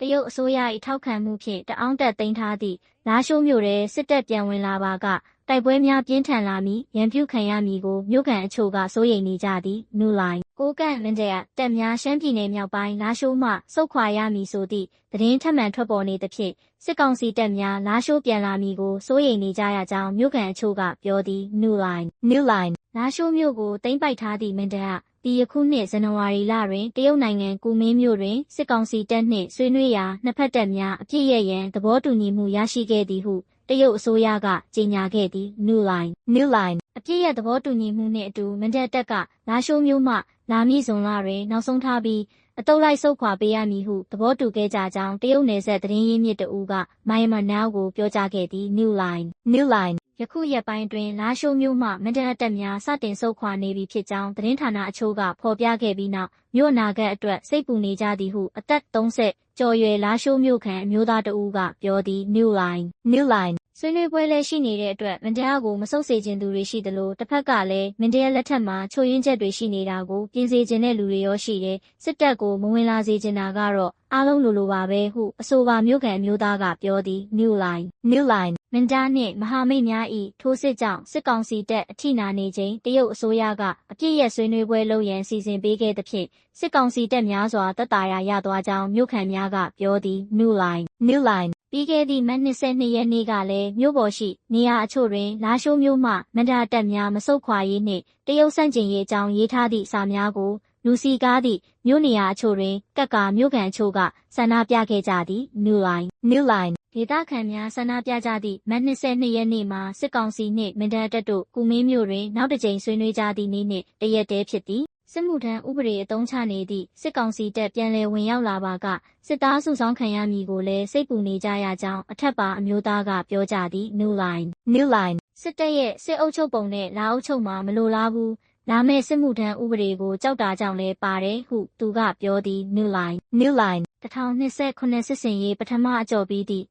တရုတ်အစိုးရ၏ထောက်ခံမှုဖြင့်တအောင်းတက်သိမ်းထားသည့်လာရှိုးမြို့ရဲစစ်တပ်ပြန်ဝင်လာပါကတိုက်ပွဲများပြင်းထန်လာမည်ရန်ပြုခံရမည်ကိုမြို့ကန်အချို့ကစိုးရိမ်နေကြသည်နူလိုင်းကိုကန့်မင်းကျရတက်များရှမ်းပြည်နယ်မြောက်ပိုင်းလာရှိုးမှစုတ်ခွာရမည်ဆိုသည့်သတင်းထပ်မံထွက်ပေါ်နေသဖြင့်စစ်ကောင်စီတပ်များလာရှိုးပြန်လာမည်ကိုစိုးရိမ်နေကြရကြောင်းမြို့ကန်အချို့ကပြောသည်နူလိုင်းနူလိုင်းလာရှိုးမြို့ကိုသိမ်းပိုက်ထားသည့်မင်းတပ် ဒီယခုနှစ်ဇန်နဝါရီလတွင်တရုတ်နိုင်ငံကူမင်းမြို့တွင်စစ်ကောင်စီတပ်နှင့်ဆွေးနွေးရာနှစ်ဖက်တပ်များအပြစ်ရရန်သဘောတူညီမှုရရှိခဲ့သည်ဟုတရုတ်အစိုးရကကြေညာခဲ့သည် New Line New Line အပြစ်ရသဘောတူညီမှုနှင့်အတူမန်တပ်တပ်ကလာရှိုးမြို့မှလာမည့်ဇွန်လတွင်နောက်ဆုံးထားပြီးအတုပ်လိုက်ဆုတ်ခွာပေးရမည်ဟုသဘောတူခဲ့ကြကြောင်းတရုတ်နယ်စပ်သတင်းရင်းမြစ်တအူးကမိုင်မနာကိုပြောကြားခဲ့သည် New Line New Line ယခုရက်ပိုင်းတွင်လာရှိုးမြို့မှမန္တရတပ်များစတင်ဆုတ်ခွာနေပြီဖြစ်ကြောင်းသတင်းဌာနအချို့ကဖော်ပြခဲ့ပြီးနောက်မြို့အနာဂတ်အတွက်စိတ်ပူနေကြသည်ဟုအသက်30ကျော်ရွယ်လာရှိုးမြို့ခံအမျိုးသားတဦးကပြောသည် New Line New Line ဆွေးနွေးပွဲလည်းရှိနေတဲ့အတွက်မန်တရားကိုမဆုတ်စေခြင်းသူတွေရှိသလိုတစ်ဖက်ကလည်းမန်တရားလက်ထက်မှာချို့ယွင်းချက်တွေရှိနေတာကိုပြင်ဆင်ခြင်းတဲ့လူတွေရောရှိတယ်စစ်တပ်ကိုမဝင်လာစေချင်တာကတော့ အားလုံးလိုလိုပါပဲဟုအဆိုပါမြို့ကန်မျိုးသားကပြောသည် New Line New Line မန်တာနှင့်မဟာမိတ်များ၏ထိုးစစ်ကြောင့်စစ်ကောင်စီတပ်အထိနာနေခြင်းတရုတ်အစိုးရကအပြစ်ရက်ဆွေးနွေးပွဲလုပ်ရန်စီစဉ်ပေးခဲ့သဖြင့်စစ်ကောင်စီတပ်များစွာတပ်တာရာရသွားကြောင်းမြို့ခံများကပြောသည် New Line New Line ပြီးခဲ့သည့်မတ်22ရက်နေ့ကလည်းမြို့ပေါ်ရှိနေရာအချို့တွင်လာရှိုးမြို့မှမန္တတပ်များမဆုတ်ခွာရေးနှင့်တရုတ်ဆန့်ကျင်ရေးအကြောင်းရေးထားသည့်စာများကို လူစီကားသည့်မြို့နေရာအချို့တွင်ကက်ကမြို့ကန်အချို့ကဆန္ဒပြခဲ့ကြသည် New Line New Line ဒေသခံများဆန္ဒပြကြသည့်မတ်22ရက်နေ့မှာစစ်ကောင်စီနှင့်မန္တတပ်တို့ကုမင်းမြို့တွင်နောက်တစ်ကြိမ်ဆွေးနွေးကြသည့်နေ့နှင့်တရက်တည်းဖြစ်သည်စစ်မှုထမ်းဥပဒေအသုံးချနေသည့်စစ်ကောင်စီတပ်ပြန်လည်ဝင်ရောက်လာပါကစစ်သားစုဆောင်းခံရမည်ကိုလည်းစိတ်ပူနေကြရကြောင်းအထက်ပါအမျိုးသားကပြောကြသည် New Line New Line စစ်တပ်ရဲ့စစ်အုပ်ချုပ်ပုံနဲ့လာအုပ်ချုပ်မှာမလိုလားဘူး လာမယ့်စစ်မှုထမ်းဥပဒေကိုကြောက်တာကြောင့်လည်းပါတယ်ဟု သူကပြောသည် New Line New Line 1029စစ်စင်ရေးပထမအကြော်ပြီးသည့်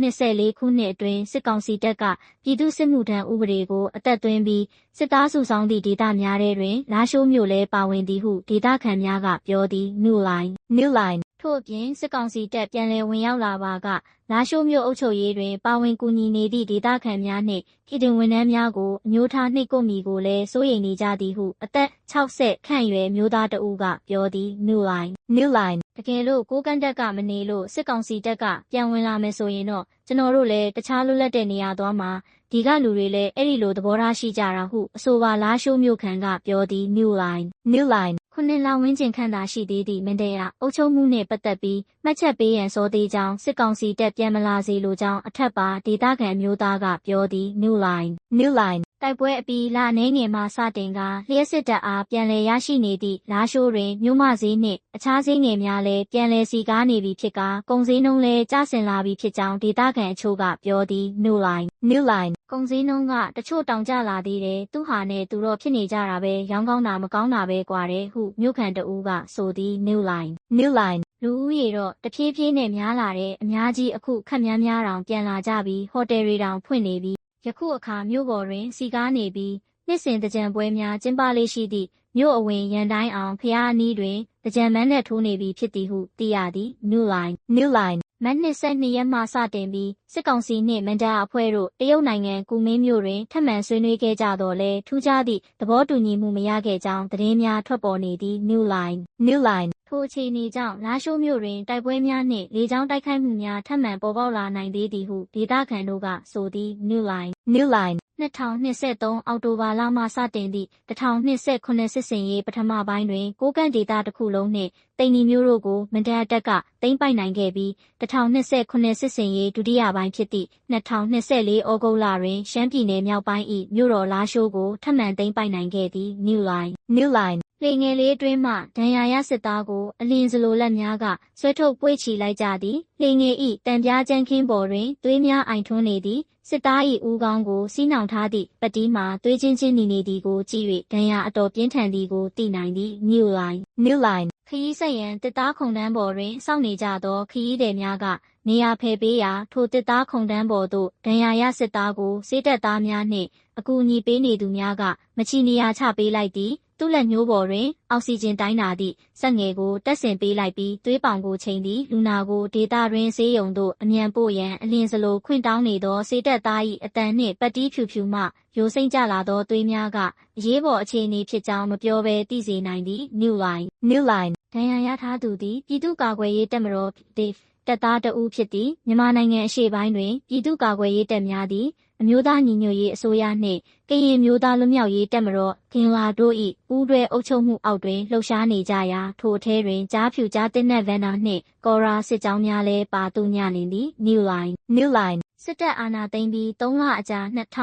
2024ခုနှစ်အတွင်းစစ်ကောင်စီတပ်ကပြည်သူစစ်မှုထမ်းဥပဒေကိုအသက်သွင်းပြီးစစ်သားစုဆောင်းသည့်ဒေသများထဲတွင်လာရှိုးမြို့လဲပါဝင်သည်ဟုဒေသခံများကပြောသည် New Line New Line ထို့အပြင်စစ်ကောင်စီတပ်ပြန်လည်ဝင်ရောက်လာပါကလာရှိုးမြို့အုပ်ချုပ်ရေးတွင် ပါဝင်ကူညီနေသည့်ဒေသခံများနှင့်ပြည်တွင်ဝန်ထမ်းများကိုအမျိုးသားနှိပ်ကွပ်မိကိုလည်းစိုးရိမ်နေကြသည်ဟုအသက်60ခန့်ရွယ်မျိုးသားတဦးကပြောသည် New Line New Line တကယ်လို့ကိုကန့်တက်ကမနေလို့စစ်ကောင်စီတပ်ကပြန်ဝင်လာမယ်ဆိုရင်တော့ကျွန်တော်တို့လည်းတခြားလွတ်လပ်တဲ့နေရာသွားမှာဒီကလူတွေလည်းအဲ့ဒီလိုသဘောထားရှိကြတာဟုအဆိုပါလားရှိုးမြို့ခံကပြောသည် New Line New Line ခုနှစ်လဝန်းကျင်ခန့်သာရှိသေးသည့်မင်းတဲ့အုပ်ချုပ်မှုနှင့်ပတ်သက်ပြီးမှတ်ချက်ပေးရန်စောသေးကြောင်းစစ်ကောင်စီတပ်ပြန်မလာစေလိုကြောင်းအထက်ပါဒေသခံမျိုးသားကပြောသည် New Line New Line တိုက်ပွဲအပြီးလအနေငယ်မှစတင်ကလျှက်စစ်တပ်အားပြန်လည်ရရှိနေသည့်လာရှိုးတွင်မြို့မဈေးနှင့်အခြားဈေးငယ်များလည်းပြန်လည်စီကားနေပြီဖြစ်ကာကုန်စည်နှုန်းလည်းကျဆင်းလာပြီဖြစ်ကြောင်းဒေသခံအချို့ကပြောသည် New Line New Line ကုန်စည်နှုန်းကတချို့တောင်ကျလာသေးတယ်သူဟာနဲ့သူတော့ဖြစ်နေကြတာပဲရောင်းကောင်းတာမကောင်းတာပဲကွာတယ်ဟုမြို့ခံတဦးကဆိုသည် New Line New Line လူဦးရေတော့တဖြည်းဖြည်းနဲ့များလာတဲ့အများကြီးအခုခက်များများတောင်ပြန်လာကြပြီးဟိုတယ်တွေတောင်ဖွင့်နေပြီးယခုအခါမြို့ပေါ်တွင်စီကားနေပြီးနှစ်စဉ်တကြံပွဲများကျင်းပလေးရှိသည့်မြို့အဝင်ရန်တိုင်းအောင်ဖျားအနီးတွင်တကြံမန်းနဲ့ထိုးနေပြီဖြစ်သည်ဟုသိရသည် New Line New Line မတ်နှစ်ဆက်နှစ်ရက်မှစတင်ပြီးစစ်ကောင်စီနှင့်မန်ဒါအဖွဲ့တို့တရုတ်နိုင်ငံကူမင်းမြို့တွင်ထပ်မံဆွေးနွေးခဲ့ကြတော့လဲထူးခြားသည့်သဘောတူညီမှုမရခဲ့ကြောင်းသတင်းများထွက်ပေါ်နေသည် New Line New Line ထိုအခြေအနေကြောင့်လာရှိုးမြို့တွင်တိုက်ပွဲများနှင့်လေကြောင်းတိုက်ခိုက်မှုများထပ်မံပေါ်ပေါက်လာနိုင်သေးသည်ဟုဒေသခံတို့ကဆိုသည် New Line New Line 2023အောက်တိုဘာလမှစတင်သည့်2029စစ်စင်ရေးပထမပိုင်းတွင်ကိုကန့်ဒေသတစ်ခုလုံးနှင့်တိန်နီမျိုးတို့ကိုမန်ဒရာတက်ကသိမ်းပိုက်နိုင်ခဲ့ပြီး2029စစ်စင်ရေးဒုတိယပိုင်းဖြစ်သည့်2024ဩဂုတ်လတွင်ရှမ်းပြည်နယ်မြောက်ပိုင်း၏မြို့တော်လာရှိုးကိုထပ်မံသိမ်းပိုက်နိုင်ခဲ့သည် New Line New Line လေငယ်လေးအတွင်းမှဒဏ်ရာရစစ်သားကိုအလင်းစလိုလက်များကဆွဲထုတ်ပွေ့ချီလိုက်ကြသည်လေငယ်ဤတံပြားချမ်းခင်းပေါ်တွင်သွေးများအိုင်ထွန်းနေသည်စစ်သား၏ဦးခေါင်းကိုစီးနှောင်ထားသည့်ပတိမှာသွေးချင်းချင်းနေနေသည်ကိုကြည့်၍ဒဏ်ရာအတော်ပြင်းထန်သည်ကိုသိနိုင်သည် New Line New Line ခရီးဆက်ရန်တစ်သားခုံတန်းပေါ်တွင်စောင့်နေကြသောခရီးသည်များကနေရာဖယ်ပေးရာထိုတစ်သားခုံတန်းပေါ်သို့ဒဏ်ရာရစစ်သားကိုစေးတက်သားများနှင့်အကူအညီပေးနေသူများကမချီနေရာချပေးလိုက်သည် သူ့လက်ညှိုးပေါ်တွင် အောက်ဆီဂျင်တိုင်းတာသည့်စက်ငယ်ကိုတက်ဆင်ပေးလိုက်ပြီးသွေးပောင်ကိုချိန်သည်လူနာကိုဒေတာတွင်ဆေးရုံသို့အမြန်ပို့ရန်အလင်းစလိုခွင့်တောင်းနေသောစေတက်သား၏အတန်နှင့်ပတ်တီးဖြူဖြူမှယိုစိမ့်ကြလာသောသွေးများကအရေးပေါ်အခြေအနေဖြစ်ကြောင်းမပြောဘဲသိစေနိုင်သည့် New Line New Line ဒဏ်ရာရထားသူသည်ပြည်သူ့ကာကွယ်ရေးတပ်မတော် Dave တပ်သားတဦးဖြစ်သည်မြန်မာနိုင်ငံအရှေ့ပိုင်းတွင်ပြည်သူ့ကာကွယ်ရေးတပ်များသည် အမျိုးသားညီညွတ်ရေးအစိုးရနှင့်ကရင်မျိုးသားလွတ်မြောက်ရေးတပ်မတော်ကင်လာတို့၏ပူးတွဲအုပ်ချုပ်မှုအောက်တွင်လှုပ်ရှားနေကြရာထိုအထဲတွင်ကြားဖြူကြားတင်တဲ့ဗန်နာနှင့်ကော်ရာစစ်ကြောင်းများလည်းပါသူညနေသည် New Line New Line စစ်တပ်အာဏာသိမ်းပြီး3လအကြာ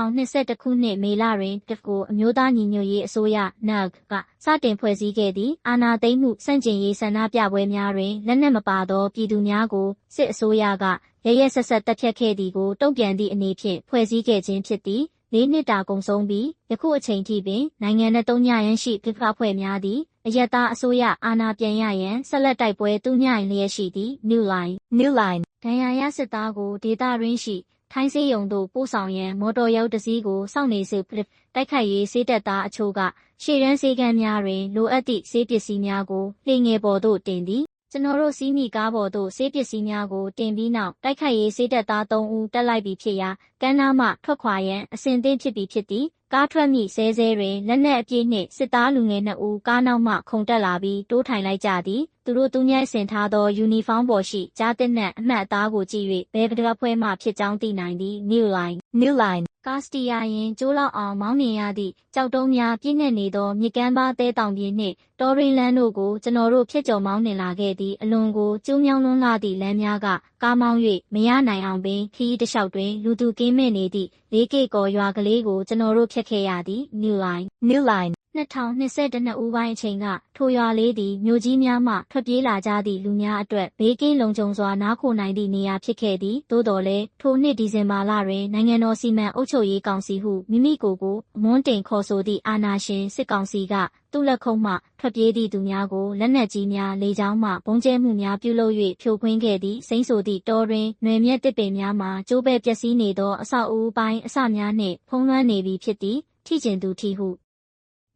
2021ခုနှစ်မေလတွင်တကိုအမျိုးသားညီညွတ်ရေးအစိုးရ NUG ကစတင်ဖွဲ့စည်းခဲ့သည့်အာဏာသိမ်းမှုစန့်ကျင်ရေးဆန္ဒပြပွဲများတွင်လက်နက်မပါသောပြည်သူများကိုစစ်အစိုးရကရရဆက်ဆက်တပ်ဖြတ်ခဲ့သည်ကိုတုံ့ပြန်သည့်အနေဖြင့်ဖွဲ့စည်းခဲ့ခြင်းဖြစ်သည်လေးနှစ်တာကုန်ဆုံးပြီးယခုအချိန်ထိပင်နိုင်ငံနဲ့တုံ့ညရန်ရှိပြပဖွဲ့များသည်အယက်သားအစိုးရအာဏာပြန်ရရန်ဆက်လက်တိုက်ပွဲတူးညင်လျက်ရှိသည့် New Line New Line ဒဏ်ရာရစစ်သားကိုဒေတာရင်းရှိ ထိုင်းစေးရုံသို့ပို့ဆောင်ရန်မော်တော်ရုပ်တစ်စီးကိုစောင့်နေစေတိုက်ခိုက်ရေးစေးတက်သားအချို့ကရှေ့ရန်စေးကမ်းများတွင်လိုအပ်သည့်စေးပစ္စည်းများကိုလှေငယ်ပေါ်သို့တင်သည်ကျွန်တော်တို့စီးမိကားပေါ်သို့စေးပစ္စည်းများကိုတင်ပြီးနောက်တိုက်ခိုက်ရေးစေးတက်သား3ဦးတက်လိုက်ပြီးဖြစ်ရာကမ်းနားမှထွက်ခွာရန်အစဉ်သင့်ဖြစ်ပြီးဖြစ်သည် ကားထွက်မိဆဲဆဲတွင်လက်နက်အပြည့်နှင့်စစ်သားလူငယ်နှစ်ဦးကားနောက်မှခုန်တက်လာပြီးတိုးထိုင်လိုက်ကြသည်သူတို့သူညံ့ဆင်ထားသောယူနီဖောင်းပေါ်ရှိကြားတဲ့နှံ့အမှတ်အသားကိုကြည့်၍ဘယ်ပဒကဖွဲမှဖြစ်ကြောင်းသိနိုင်သည် New Line New Line ကာစတီယာရင်ကျိုးလောက်အောင်မောင်းနေရသည့်ကြောက်တုံးများပြည့်နှက်နေသောမြစ်ကမ်းပါးတဲတောင်ပြင်းနှင့်တော်ရင်းလန်းတို့ကိုကျွန်တော်တို့ဖြစ်ကျော်မောင်းနှင်လာခဲ့သည့်အလွန်ကိုကျိုးမြောင်းလွန်းလာသည့်လမ်းများကကားမောင်း၍မရနိုင်အောင်ပင်ခီးတစ်လျှောက်တွင်လူသူကင်းမဲ့နေသည့်လေးကေကော်ရွာကလေးကိုကျွန်တော်တို့ဖြတ်ခဲ့ရသည် New Line New Line 2022နှစ်ဦးပိုင်းအချိန်ကထိုရွာလေးသည်မြို့ကြီးများမှထွက်ပြေးလာကြသည့်လူများအတွက်ဘေးကင်းလုံခြုံစွာနားခိုနိုင်သည့်နေရာဖြစ်ခဲ့သည်သို့တော်လည်းထိုနှစ်ဒီဇင်ဘာလတွင်နိုင်ငံတော်စီမံအုပ်ချုပ်ရေးကောင်စီဟုမိမိကိုယ်ကိုအမွန်းတင်ခေါ်ဆိုသည့်အာဏာရှင်စစ်ကောင်စီကသူ့လက်ခုံးမှထွက်ပြေးသည့်သူများကိုလက်နက်ကြီးများလေကြောင်းမှပုံကျဲမှုများပြုလုပ်၍ဖြိုခွင်းခဲ့သည့်စိမ့်ဆိုသည့်တော်တွင်ຫນွေမြက်တစ်ပင်များမှာကျိုးပဲ့ပျက်စီးနေသောအဆောက်အဦပိုင်းအစများနှင့်ဖုံးလွှမ်းနေပြီဖြစ်သည်ထိကျင်သူထိဟု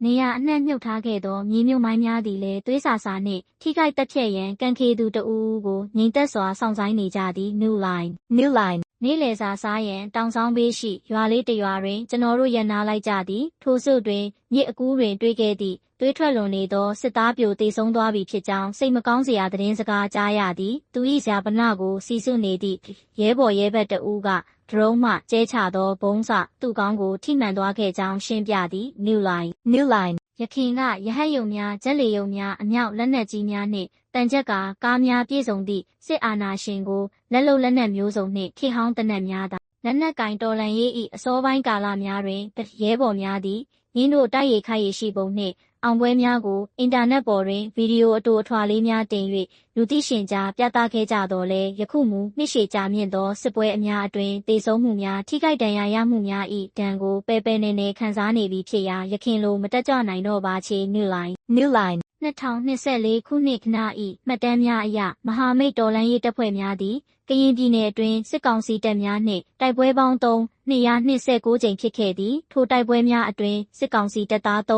နေရအနှံ့မြုပ်ထားခဲ့သောမြေမြုပ်မိုင်းများသည်လည်းသွေးစာစာနှင့်ထိခိုက်တက်ဖြတ်ရန်ကံခေသူတဦးဦးကိုငြိမ်သက်စွာစောင့်ဆိုင်နေကြသည် New Line New Line နေ့လယ်စာစားရန်တောင်ဆောင်ဘေးရှိရွာလေးတစ်ရွာတွင်ကျွန်တော်တို့ရန်နာလိုက်ကြသည် ထိုစုတွင်မြစ်အကူးတွင်တွေ့ခဲ့သည့်သွေးထွက်လွန်နေသောစစ်သားပြိုတေဆုံးသွားပြီဖြစ်ကြောင်းစိတ်မကောင်းစရာသတင်းစကားကြားရသည် သူ၏ဇာပနကိုစီစွနေသည့်ရဲဘော်ရဲဘက်တဦးက ဒရုန်းမှကျဲချသောဘုံးစသူ့ကောင်းကိုထိမှန်သွားခဲ့ကြောင်းရှင်းပြသည် New Line New Line ရခင်ကရဟတ်ယုံများဂျက်လေယုံများအမြောက်လက်နက်ကြီးများနှင့်တန်ချက်ကကားများပြည့်စုံသည့်စစ်အာဏာရှင်ကိုလက်လုံလက်နက်မျိုးစုံနှင့်ခေဟောင်းတနက်များသာလက်နက်ကင်တော်လန်ရေး၏အစောပိုင်းကာလများတွင်ရဲဘော်များသည်ရင်းတို့တိုက်ရိုက်ခိုက်ရရှိပုံနှင့် အောင်ပွဲများကိုအင်တာနက်ပေါ်တွင်ဗီဒီယိုအတူအထွာလေးများတင်၍လူသိရှင်ကြားပြသခဲ့ကြတော်လဲယခုမူနှစ်ရှည်ကြာမြင့်သောစစ်ပွဲအများအတွင်တေဆုံးမှုများထိခိုက်ဒဏ်ရာရမှုများ၏တံကိုပဲပဲနေနေခံစားနေပြီဖြစ်ရာယခင်လိုမတက်ကြွနိုင်တော့ပါချေ New Line New Line 2024ခုနှစ်ခဏ၏မှတ်တမ်းများအရမဟာမိတ်တော်လှန်ရေးတပ်ဖွဲ့များသည်ကရင်ပြည်နယ်အတွင်းစစ်ကောင်စီတပ်များနှင့်တိုက်ပွဲပေါင်း3 229ကြိမ်ဖြစ်ခဲ့သည်ထိုတိုက်ပွဲများအတွင်းစစ်ကောင်စီတပ်သား3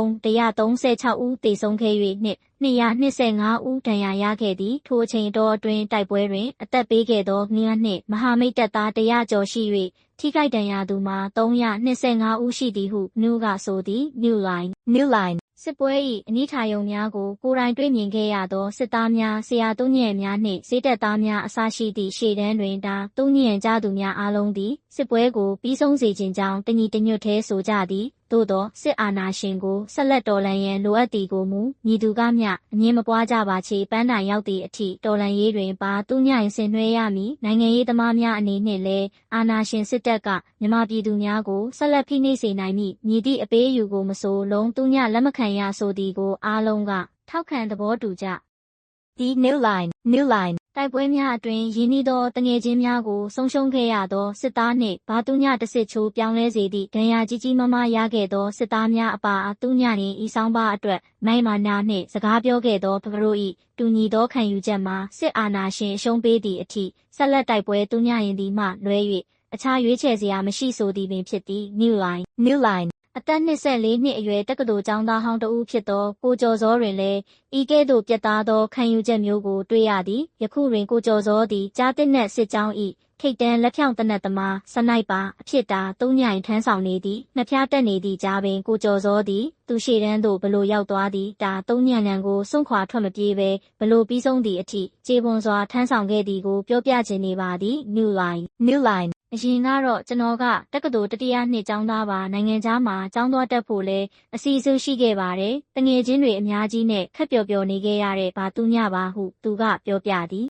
136ဦးသေဆုံးခဲ့၍နှင့်225ဦးဒဏ်ရာရခဲ့သည်ထိုအချိန်တော်အတွင်းတိုက်ပွဲတွင်အသက်ပေးခဲ့သောမြန်းနှင့်မဟာမိတ်တပ်သား100ကျော်ရှိ၍ထိခိုက်ဒဏ်ရာသူမှာ325ဦးရှိသည်ဟုနူးကဆိုသည် New Line New Line စစ်ပွဲ၏အနိဌာယုံများကိုကိုယ်တိုင်တွေ့မြင်ခဲ့ရသောစစ်သားများဆရာတုံးညံ့များနှင့်စေတပ်သားများအစရှိသည့်ရှေ့တန်းတွင်ဒါတုံးညံ့ကြသူများအားလုံးသည်စစ်ပွဲကိုပြီးဆုံးစေခြင်းကြောင့်တညီတညွတ်သေးဆိုကြသည် သို့သောစစ်အာဏာရှင်ကိုဆက်လက်တော်လှန်ရန်လိုအပ်သည်ကိုမူမြည်သူကမျှအငင်းမပွားကြပါချေပန်းတိုင်ရောက်သည့်အထိတော်လှန်ရေးတွင်ပါသူညင်ဆင်နွှဲရမည်နိုင်ငံရေးသမားများအနေနှင့်လည်းအာဏာရှင်စစ်တပ်ကမြမပြည်သူများကိုဆက်လက်ဖိနှိပ်စေနိုင်မည်မြည်သည့်အပေးအယူကိုမဆိုလုံးသူညလက်မခံရဆိုသည်ကိုအားလုံးကထောက်ခံသဘောတူကြ The New Line New Line တိုက်ပွဲများအတွင်ရင်းနှီးသောတငယ်ချင်းများကိုဆုံးရှုံးခဲ့ရသောစစ်သားနှင့်ဘာသူညတစစ်ချိုးပြောင်းလဲစေသည့်ဒဏ်ရာကြီးကြီးမားမားရခဲ့သောစစ်သားများအပါအသူညနှင့်ဤဆောင်ပါအတွက်မိုင်မာနာနှင့်စကားပြောခဲ့သောဖကရို၏တူညီသောခံယူချက်မှာစစ်အာဏာရှင်အရှုံးပေးသည့်အထိဆက်လက်တိုက်ပွဲသူညရင်သည်မှလွဲ၍အခြားရွေးချယ်စရာမရှိဆိုသည်ပင်ဖြစ်သည် New Line New Line အသက်24နှစ်အရွယ်တက္ကသိုလ်ကျောင်းသားဟောင်းတဦးဖြစ်သောကိုကျော်စောတွင်လည်းဤကဲ့သို့ပြတ်သားသောခံယူချက်မျိုးကိုတွေ့ရသည်ယခုတွင်ကိုကျော်စောသည်ကြားတစ်နှက်စစ်ကြောင်း၏ထိတ်တန်းလက်ဖြောင့်တနက်သမားစနိုက်ပါအဖြစ်တာသုံးညိုင်ထမ်းဆောင်နေသည်နှစ်ဖျားတက်နေသည့်ကြားပင်ကိုကျော်စောသည်သူရှေ့တန်းသို့ဘလို့ရောက်သွားသည်ဒါသုံးညံလန်ကိုစွန့်ခွာထွက်မပြေးပဲဘလို့ပြီးဆုံးသည့်အထိခြေပွန်စွာထမ်းဆောင်ခဲ့သည်ကိုပြောပြခြင်းနေပါသည် New Line New line. အရင်ကတော့ကျွန်တော်ကတက္ကသိုလ်တတိယနှစ်ကျောင်းသားပါနိုင်ငံခြားမှာကျောင်းသွားတက်ဖို့လဲအစီအစဉ်ရှိခဲ့ပါတယ်တငယ်ချင်းတွေအများကြီးနဲ့ခက်ပျော်ပျော်နေခဲ့ရတဲ့ဘာသူညပါဟုသူကပြောပြသည်